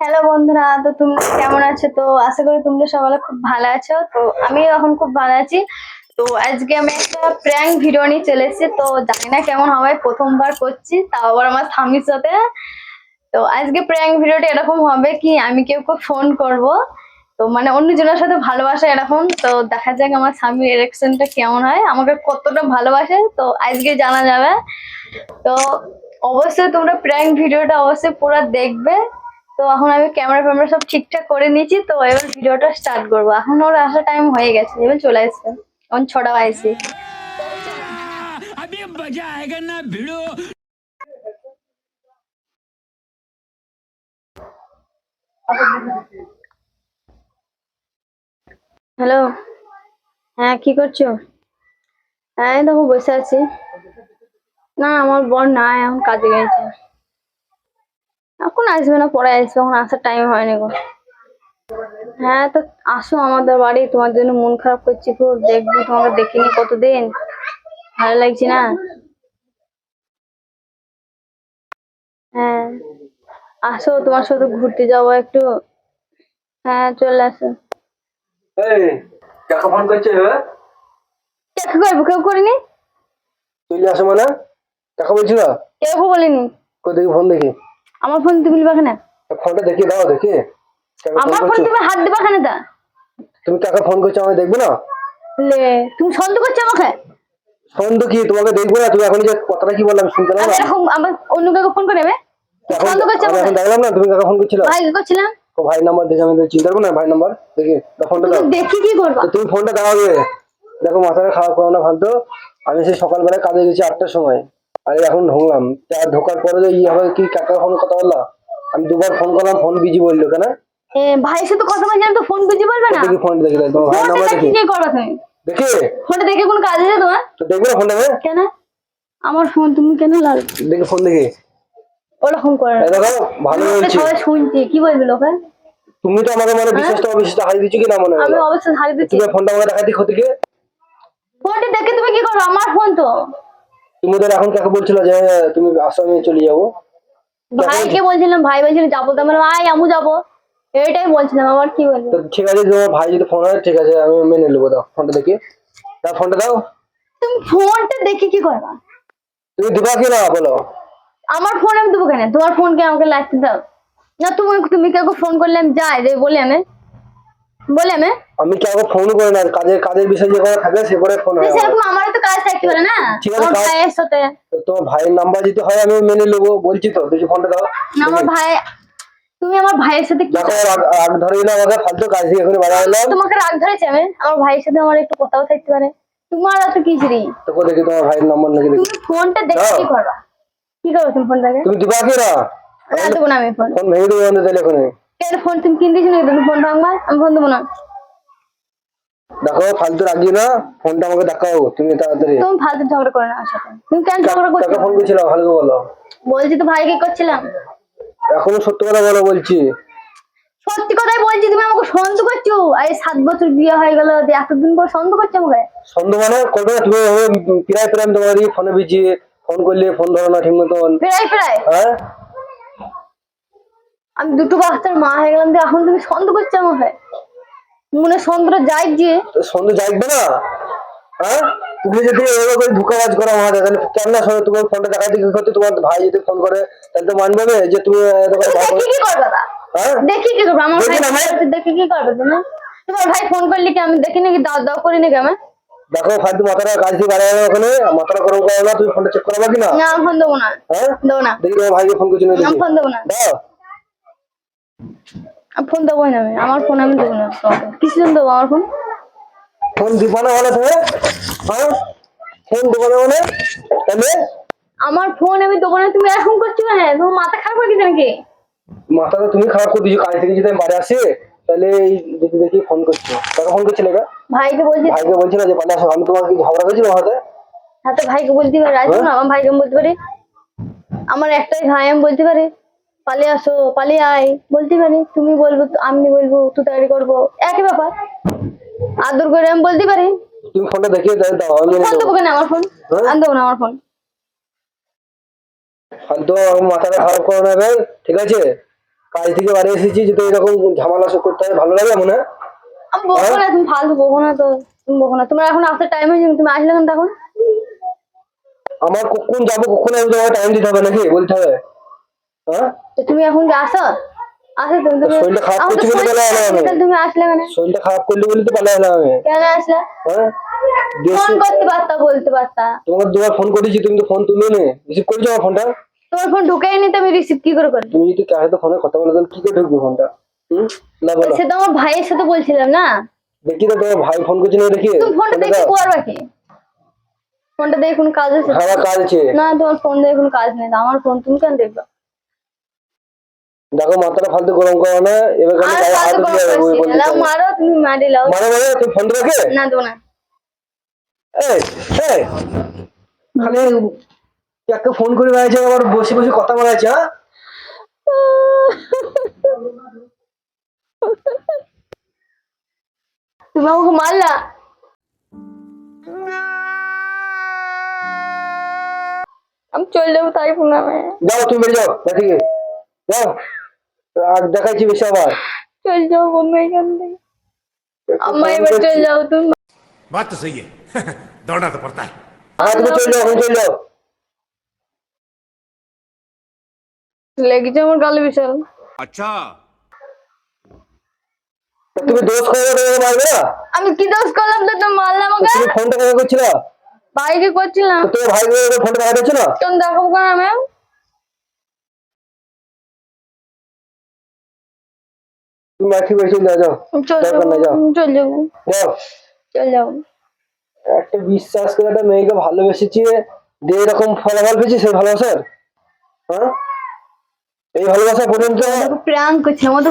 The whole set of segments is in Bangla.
হ্যালো বন্ধুরা, তো তোমরা কেমন আছো? তো আশা করি তোমরা সবাই খুব ভালো আছো। তো আমি এখন খুব ভালো আছি। তো আজকে আমি একটা প্র্যাঙ্ক ভিডিও নিয়ে চলে এসেছি। তো জানি না কেমন হবে, প্রথমবার করছি, তাও আবার আমার স্বামীর সাথে। তো আজকে প্র্যাঙ্ক ভিডিওটা এরকম হবে কি, আমি কেউ ফোন করব। তো মানে অন্যজনের সাথে ভালোবাসা এরকম। তো দেখা যাক আমার স্বামীর এরেকশনটা কেমন হয়। আমাকে কতটা ভালোবাসে, তো আজকে জানা যাবে। তো অবশ্যই তোমরা প্র্যাঙ্ক ভিডিওটা অবশ্যই পুরো দেখবে। তো এখন আমি ক্যামেরা ফ্যামেরা সব ঠিকঠাক করে নিয়েছি তো এবার ভিডিওটা স্টার্ট করব। এখন ওর আসার টাইম হয়ে গেছে এবার চলে এসছে এখন ছটা বাজছে। হ্যালো হ্যাঁ কি করছ? হ্যাঁ দেখো বসে আছি। না আমার বর না এখন কাজে গেছে। এখন আসবে না পরে আসবে। এখন আসার টাইম হয়নি গো। হ্যাঁ তো আসো আমাদের বাড়ি। তোমার জন্য মন খারাপ করছি খুব দেখব তোমাকে দেখিনি কতদিন। ভালো লাগছে না? হ্যাঁ। আসো তোমার সাথে ঘুরতে যাব একটু। হ্যাঁ চলে আসো। কাকা ফোন করছে কেউ করব? কেউ করিনি? চলে আসো মানে? কাকা কেউ বলিনি। দেখি ফোন দেখি। আমার ফোন তুমি দিবা কেন? ফোনটা দেখি দাও দেখি। আমার ফোন তুমি হাত দিবা কেন তা? তুমি কাকা ফোন করছ আমি দেখব না? লে তুমি সন্দেহ করছ আমাকে? তো কি? তোমাকে দেখব না? তুমি এখন যে কথাটা কি বললাম শুনতে না? এরকম আমার অন্য কাউকে ফোন করে নেবে? এখন সন্দেহ করছ আমি আমাকে? দেখলাম না তুমি কাকা ফোন করছিল? ভাই কি করছিলাম। ও ভাই নাম্বার দেখে আমি তো চিন্তা করব না? ভাই নাম্বার দেখি ফোনটা দাও। দেখি কি করবা? তুমি ফোনটা দাও দেখো মাথাটা খাওয়া করো না ফালতু। আমি সেই সকালবেলা কাজে গেছি আটটার সময়। আর এখন ঢুকলাম। তা ঢোকার পরে যে ইয়ে হবে কি কাকা ফোন কথা বললা? আমি দুবার ফোন করলাম ফোন বিজি বলল কেন? ভাইয়ের সাথে কথা বলছিলাম তো ফোন বুঝতে পারবে না? দেখি ফোন দেখি দাও, তোমার ভাই নাম্বার দেখি দেখি? কি করবা তুমি? দেখি? ফোনটা দেখে কোন কাজ আছে তোমার? তো দেখবে ফোনটা কেন? আমার ফোন তুমি কেন লাল দেখি ফোন দেখি। ওরকম করে না। দেখো ভালো বলছি। সবাই শুনছি কি বলবে লোকে? তুমি তো আমাকে মানে বিশ্বাসটা অবিশ্বাসটা হারিয়ে দিচ্ছ কি না মনে আমি অবশ্যই হারিয়ে দিচ্ছি। তুমি ফোনটা আমাকে দিই ক্ষতিকে ফোনটা দেখে তুমি কি করবে আমার ফোন তো। তুমি ধর এখন কাকে বলছিল যে তুমি আসো আমি চলে যাব? ভাইকে বলছিলাম ভাই বলছিল যাব। তো আমার ভাই আমু যাব। এটাই বলছিলাম আমার কি বলব? তো ঠিক আছে তোমার ভাই যদি ফোন হয় ঠিক আছে আমি মেনে নেব। দাও ফোনটা দেখি। দাও ফোনটা দাও। তুমি ফোনটা দেখে কি করবা? তুমি দিবা কি না বলো। আমার ফোন আমি দেবো কেন? তোমার ফোনকে আমাকে লাগতে দাও। না তুমি তুমি কাউকে ফোন করলে আমি যাই বলে আমি। বলে আমি? আমি কাউকে ফোন করি না? কাজের কাজের বিষয় যে কোনো থাকে সে করে ফোন হয় সেরকম আমারও তো কাজ থাকতে পারে না। ঠিক আছে, ভাইয়ের সাথে। তো ভাইয়ের নাম্বার যদি হয় আমি মেনে নেব। বলছি তো দেখি ফোনটা দাও। না, আমার ভাই তুমি আমার ভাইয়ের সাথে কি রাগ ধরে না আমাকে ফালতু কাজ দিয়ে এখানে বাড়া এলাম তোমাকে রাগ ধরেছে আমি। আমার ভাইয়ের সাথে আমার একটু কথাও থাকতে পারে। তোমার এত কি রে তো কো দেখি তোমার ভাইয়ের নাম্বার নাকি দেখি। তুমি ফোনটা দেখে। কি করবা? কি করবে তুমি ফোনটাকে তুমি দিবা কি না? দেবো না আমি ফোন ফোন ভেঙে দেবো তাহলে এখানে ফোন তুমি আমি ফোন দেবো না। দেখো ফালতু না ফোনটা আমাকে দেখাও তুমি তাড়াতাড়ি। তুমি ফালতু ঝগড়া করে না তুমি কেন ঝগড়া করছ? কাকে ফোন ভালো করে বলো। বলছি তো ভাইকে করছিলাম? এখনও সত্য কথা বলো বলছি। সত্যি কথাই বলছি তুমি আমাকে সন্দেহ করছ? এই সাত বছর বিয়ে হয়ে গেল এতদিন পর সন্দেহ করছ আমাকে? সন্দেহ মানে করবে না তুমি প্রায় প্রায় তোমার ফোনে বিজি ফোন করলে ফোন ধরো না ঠিক মতন। প্রায় প্রায়? হ্যাঁ? আমি দুটো বাচ্চার মা হয়ে গেলাম যে এখন তুমি সন্দেহ করছ আমাকে। মনে সন্দেহ যাই যে সন্দেহ জাগবে না? হ্যাঁ? তুমি যদি এভাবে করে ধোকাবাজ করো তাহলে কেন না শোনো তোমার ফোনটা দেখাই দিকে করতে তোমার ভাই যদি ফোন করে তাহলে তো মানবে না যে তুমি দেখি কি করবে হ্যাঁ? দেখি কি করবে? আমার ভাই না, ভাই। দেখি কি করবে তুমি? তোমার ভাই ফোন করলি কি? আমি দেখি নাকি দাও দাও করি নাকি আমি। দেখো ফালতু মাথাটা কাজ দিয়ে বাড়ায় ওখানে মাথাটা গরম করো না তুমি ফোনটা চেক করাবা কি না? না ফোন দেবো না। হ্যাঁ? দেবো না। দেখি তোমার ভাইকে ফোন করছি না আমি দেখি ফোন দেবো না। দাও। ফোন দেবোই না আমি। আমার ফোন আমি দেবো না। কিছু জন দেবো আমার ফোন ফোন দিব না বলে তুমি? হ্যাঁ? ফোন দিব না বলে তাহলে আমার ফোন আমি দেবো না। তুমি এরকম করছ কেন? তোমার মাথা খারাপ হয়ে গেছে নাকি? মাথাটা তুমি খারাপ করে দিয়েছ। কাজ থেকে যদি আমি বাড়ি আসি তাহলে এই দেখি দেখি ফোন করছ। কাকে ফোন করছিলে গা ভাইকে বলছি ভাইকে বলছিল যে পালিয়ে আসো। আমি তোমাকে কি ঝগড়া করেছিল হাতে হ্যাঁ তো ভাইকে বলতে পারি। আসব না আমার ভাইকে আমি বলতে পারি। আমার একটাই ভাই আমি বলতে পারি। পালিয়ে আসো পালিয়ে আয়। বলতে পারি তুমি বলব আমি বলব তুই তৈরি করব। একই ব্যাপার। আদর করে আমি বলতে পারি? তুমি ফোনটা দেখিয়ে দাও আমি ফোন দেবো। কেন আমার ফোন? হ্যাঁ? আমি দেবো না আমার ফোন। ফালতু মাথাটা খারাপ করো ঠিক আছে? কাজ থেকে বাড়ি এসেছি যদি এরকম ঝামেলা সব করতে হয় ভালো লাগে মনে? হয়? আমি বকো না তুমি ফালতু বকো না তো তুমি বকো না। তোমার এখন আসার টাইম হয়েছে তুমি আসলে কেন তখন? আমার কখন যাব কখন আমি তোমার টাইম দিতে হবে নাকি? বলতে হবে। হ্যাঁ তো তুমি এখন আসো আসো তুমি তুমি শরীরটা খারাপ বলে আমি। তুমি আসলে কেন শরীরটা খারাপ করলি বলে তো পালা এলাম আমি। কেন আসলে? হ্যাঁ? ফোন করতে পারতা বলতে পারতা। তোমাকে দুবার ফোন করেছি তুমি তো ফোন তুলে নে রিসিভ করেছ আমার ফোনটা? তোমার ফোন ঢুকেই নি তো আমি রিসিভ কি করে করি তুমি যদি কার সাথে ফোনে কথা বলে তাহলে কি করে ঢুকবে ফোনটা? হুম? না বলো। সে তো আমার ভাইয়ের সাথে বলছিলাম না। দেখি তো তোমার ভাই ফোন করছে না দেখি। তুমি ফোনটা দেখে করবা কি ফোনটা দেখে কোনো কাজ আছে? হ্যাঁ কাজ আছে। না তোমার ফোন দেখে কোনো কাজ নেই। আমার ফোন তুমি কেন দেখবে? দেখো মাথাটা ফালতু গরম করো না এবার খালি গায়ে হাত দিয়ে না। বলতে লাও মারো তুমি মারি লাও মানে মানে তুমি ফোন রাখে না দেবো না। এই এই। খালি একটা ফোন করে বেড়াচ্ছে আবার বসে বসে কথা বলাচ্ছে হ্যাঁ? তুমি আমাকে মারলা? আমি চলে যাব তাই ফোন আমি যাও তুমি বেরিয়ে যাও থেকে। যাও। আর দেখাচ্ছি বেশি আবার চলে যাবো বন্ধু এখান থেকে আমার এবার চলে যাও তুমি बात तो सही है दौड़ना तो पड़ता है হ্যাঁ তুমি চলে যাও এখন চলে যাও লেগেছে আমার গালে বিশাল अच्छा তা তুমি দোষ করে তোমাকে মারবে না আমি কি দোষ করলাম তো তুমি মারলে তো আমাকে তুমি ফোনটা কেন করছিল বাইকে করছিলাম তো তোমার ভাই ফোনটা দেখা যাচ্ছে না তুমি দেখাবো কেন আমি তুমি একই বসে যাও। চলে দরকার নাই, যাও। চলে যাব। যাও। চলে যাব। একটা বিশ্বাস করে একটা মেয়েকে ভালোবেসেছি যে এরকম ফলাফল পেয়েছি সেই ভালোবাসার হ্যাঁ? এই ভালোবাসা পর্যন্ত প্রাঙ্ক করছে তুমি তো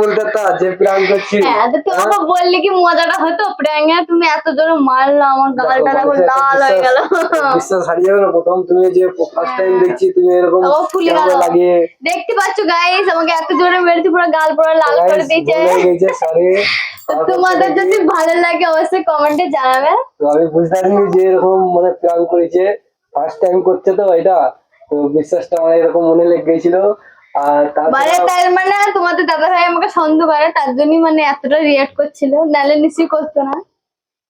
বলতে তা যে প্ল্যান করছি। হ্যাঁ তোমাকে বললে কি মজাটা হতো? প্র্যাঙ্ক তুমি এত জোরে মারলো আমার গালটা দেখো লাল হয়ে গেল। বিশ্বাস হারিয়ে না প্রথম তুমি যে ফার্স্ট টাইম দেখছি তুমি এরকম ও ফুলে গেল। লাগিয়ে দেখতে পাচ্ছ গাইস আমাকে এত জোরে মেরেছে পুরো গাল পুরো লাল করে দিয়েছে। সরি তোমাদের যদি ভালো লাগে অবশ্যই কমেন্টে জানাবে। তো আমি বুঝতে পারিনি যে এরকম মানে প্ল্যান করেছে। ফার্স্ট টাইম করছে তো এটা। তো বিশ্বাসটা আমার এরকম মনে লেগে গেছিল। আর মানে তার মানে তোমাদের দাদা ভাই আমাকে সন্দেহ করে তার জন্যই মানে এতটা রিয়াক্ট করছিল। নাহলে নিশ্চয়ই করতো না।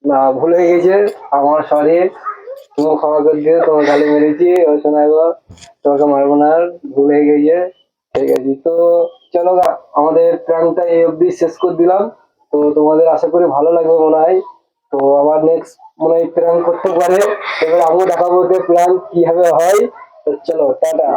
না ভুল হয়ে গেছে। আমার সরি তুমি ক্ষমা করে দিও তোমার গালি মেরেছি। ওই সময় গো তোমাকে মারবো না ভুল হয়ে গেছে। ঠিক আছে তো চলো আমাদের প্রাণটা এই অবধি শেষ করে দিলাম। তো তোমাদের আশা করি ভালো লাগবে মনে হয়। তো আবার নেক্সট মনে হয় প্ল্যান করতে পারে। এবার আমিও দেখাবো যে প্ল্যান কীভাবে হয়। তো চলো টাটা